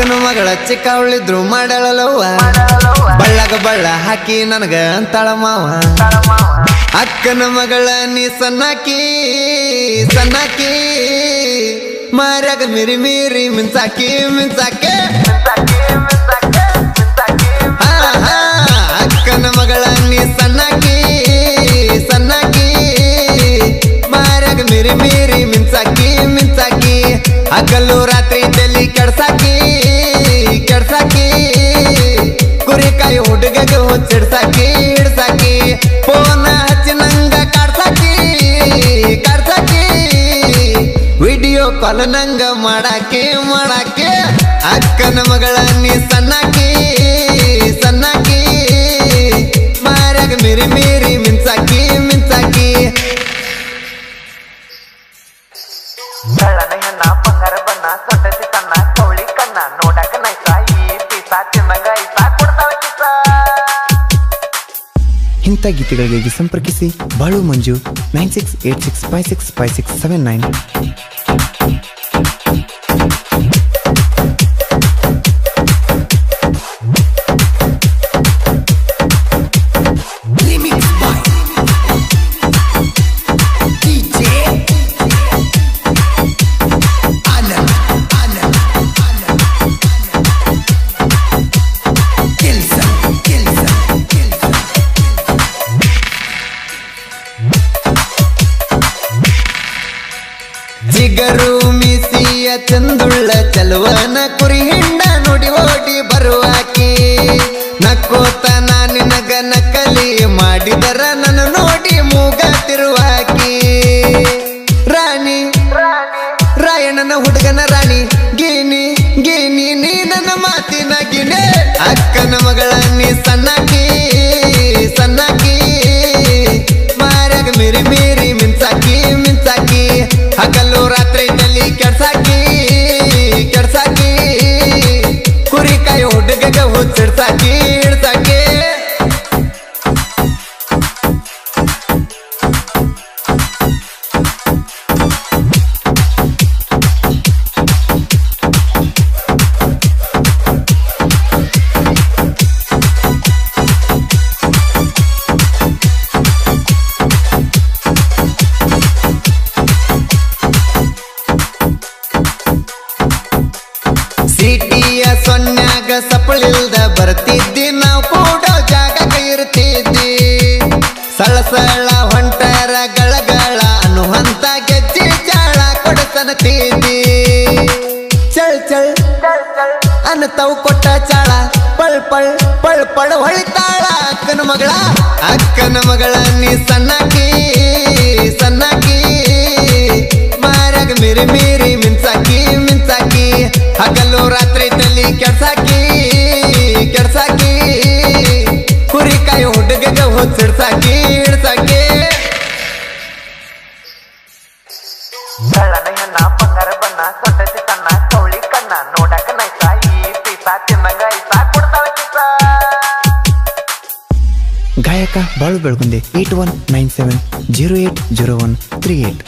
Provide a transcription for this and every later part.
ಅಕ್ಕನ ಮಗಳ ಚಿಕ್ಕವಳಿದ್ರು ಮಾಡಳಲವ್ವ ಬಳ್ಳಗ ಬಳ್ಳ ಹಾಕಿ ನನಗ ಅಂತಾಳ ಮಾವ. ಅಕ್ಕನ ಮಗಳ ನೀ ಸನ್ನಾಕಿ ಸನ್ನಾಕಿ ಮಾರಾಗ ಮಿರಿ ಮಿರಿ ಮಿಂಚಾಕಿ, ಮಿಂಚಾಕೆ. ಅಕ್ಕನ ಮಗಳ ನೀ ಸನ್ನಾಕಿ ಸನ್ನಾಕಿ ಮಾರ್ಯಾಗ ಮಿರಿ ಮಿರಿ ಮಿಂಚಾಕಿ ಮಿಂಚಾಕಿ. ಹಗಲು ಹುಚ್ಚಿಡ್ಸಾಕಿ ಹಿಡ್ಸಾಕಿ ಫೋನ್ ಹಚ್ಚಿ ನಂಗ ಕಾಡ್ಸಾಕಿ ಕಾಡ್ಸಾಕಿ. ವಿಡಿಯೋ ಕಾಲ್ ನಂಗ ಮಾಡಾಕಿ ಮಾಡಾಕಿ. ಅಕ್ಕನ ಮಗಳ ಇಂಥ ಗೀತೆಗಳಿಗಾಗಿ ಸಂಪರ್ಕಿಸಿ Balu Manju nine six eight six five six five six seven nine. ಹಿಂಡ ನುಡಿ ಓಡಿ ಬರುವಾಕಿ ನಕ್ಕೋತ ನಿನಗ ನಕಲಿ ಮಾಡಿದರ ನನ್ನ ನೋಡಿ ಮೂಗ ತಿರುವಾಕಿ ರಾಣಿ, ರಾಯಣ್ಣನ ಹುಡುಗನ ರಾಣಿ, ಗೀನಿ ಗೀನಿ, ನೀ ನನ್ನ ಮಾತಿನ ಗಿಣೆ, ಅಕ್ಕನ ಮಗಳ ನೀ ಸಿಟಿಯ ಸೊನ್ಯಾಗ ಸಪ್ಪಳಿಲ್ದ ಬರ್ತಿದ್ದಿ. ನಾವು ಕೂಡ ಜಾಗ ಇರ್ತಿದ್ದಿ. ಸಳಸಳ ಹೊಂಟರ ಗಳಗಳ ಅನ್ನುವಂತ ಗೆಜ್ಜೆ ಜಾಳ ಕೊಡಸನತಿದ್ದಿ ಚಳ್ ಚಳ್ ಅನ್ನತವು ಕೊಟ್ಟ ಚಾಳ. ಪಳ್ ಪಳ್ ಪಳ್ ಪಳ್ ಹೊಳಿತಾಳ ಅಕ್ಕನ ಮಗಳ. ಅಕ್ಕನ ಮಗಳ ನೀ ಸಣ್ಣಕಿ ಸಣ್ಣಕಿ ಮಾರಾಗ ಮಿರಿ ಮಿರಿ ಮಿಂಚಾಕಿ ಮಿಂಚಾಕಿ. ಹಗಲು ರಾತ್ರಿ ತಲಿ ಕೆಡ್ಸಾಕಿ ಕೆಡ್ಸಾಕಿ ಕುರಿಕಾಯಿ ಹುಡುಗಗ ಹುಚ್ಚಿಡ್ಸಾಕಿ ಹಿಡ್ಸಾಕಿ ಗಾಯಕ Balu Belagunde eight one nine seven zero eight zero one three eight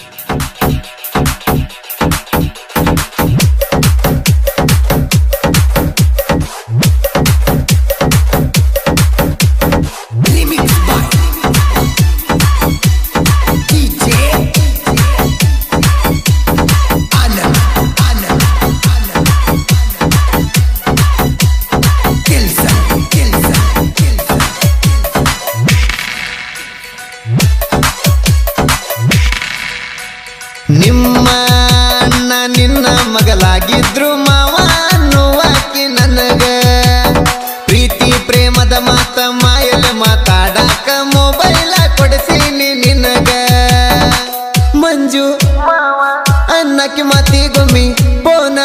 ಅನ್ನಕ್ಕೆ ಮತಿ ಗುಮ್ಮಿ, ಪೋನ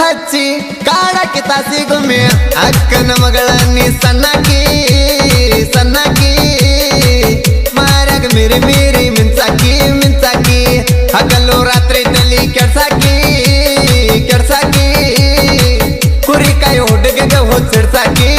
ಹಚ್ಚಿ, ಕಾಡಕ್ಕೆ ತಾಸಿ ಗುಮ್ಮಿ. ಅಕ್ಕನ ಮಗಳ ನೀ ಸಣ್ಣಕ್ಕಿ. ಸಣ್ಣಾಕಿ ಮಾರಾಗ ಮಿರಿ ಮೀರಿ ಮಿಂಚಾಕಿ ಮಿಂಚಾಕಿ ಹಗಲು ರಾತ್ರಿ ತಲಿ ಕೆಡ್ಸಾಕಿ ಕೆಡ್ಸಾಕಿ ಕುರಿ ಕಾಯಿ ಹುಡುಗಗ ಹುಚ್ಚಿಡ್ಸಾಕಿ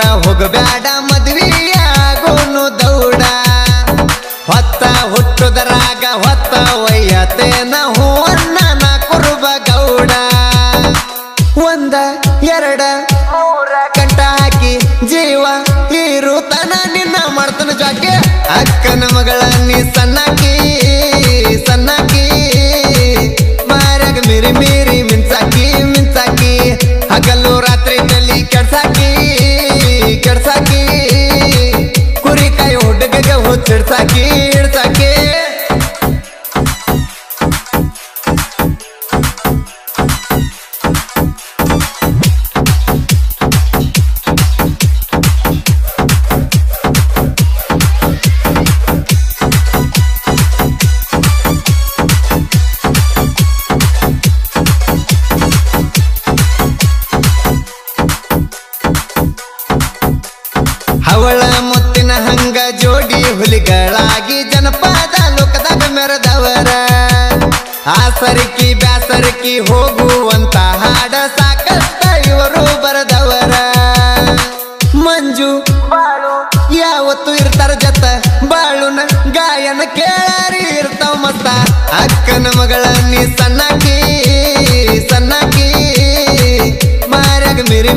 ಬಿಟ್ಟ ಹೋಗಬ್ಯಾಡ ಮದ್ವಿಯಾಗೋನು ದೌಡ. ಹೊತ್ತ ಹುಟ್ಟುದರಾಗ ಹೊತ್ತ ಒಯ್ಯತೇನ ಹೂವನ್ನ ಕುರುಬ ಗೌಡ. ಒಂದ, ಎರಡ ಕಂಟ ಹಾಕಿ ಜೀವ ಇರುತನ ನಿನ್ನ ಮಾಡ್ತಾನ ಜಾಕೆ ಅಕ್ಕನ ಮಗಳ ನೀ ಸಣ್ಣಕಿ ಹವಳ ಮುತ್ತಿನ ಹಂಗ ಜೋಡಿ ಹುಲಿಗಳಾಗಿ ಜನಪದ ಲೋಕದಾಗ ಮೆರೆದವರ. ಆಸರಿಕಿ ಬ್ಯಾಸರಿಕಿ ಹೋಗುವಂತ ಹಾಡ ಸಾಕಷ್ಟ ಇವರು ಬರದವರ. ಮಂಜು, ಬಾಳು, ಯಾವತ್ತು ಇರ್ತಾರ ಜತ. ಬಾಳುನ ಗಾಯನ ಕೇಳಾರಿ ಇರ್ತಾವ ಮತ್ತ ಅಕ್ಕನ ಮಗಳ ನೀ ಸಣ್ಣಕಿ ಸಣ್ಣಕಿ ಮಾರ್ಯಾಗ ಮೀರಿ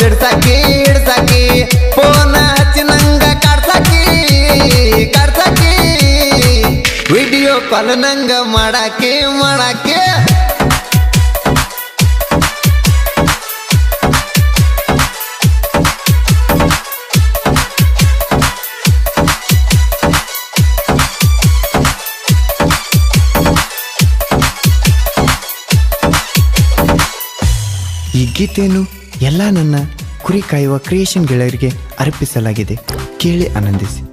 ಹುಚ್ಚಿಡ್ಸಾಕಿ ಹಿಡ್ಸಾಕಿ ಫೋನ ಹಚ್ಚಿ ನಂಗ ಕಾಡ್ಸಾಕಿ ಕಾಡ್ಸಾಕಿ. ವಿಡಿಯೋ ಕಾಲ್ ನಂಗ ಮಾಡಾಕೆ ಮಾಡಾಕೆ. ಈ ಎಲ್ಲ ನನ್ನ ಕುರಿ ಕಾಯುವ ಕ್ರಿಯೇಷನ್ ಗೆಳೆಯರಿಗೆ ಅರ್ಪಿಸಲಾಗಿದೆ. ಕೇಳಿ ಆನಂದಿಸಿ.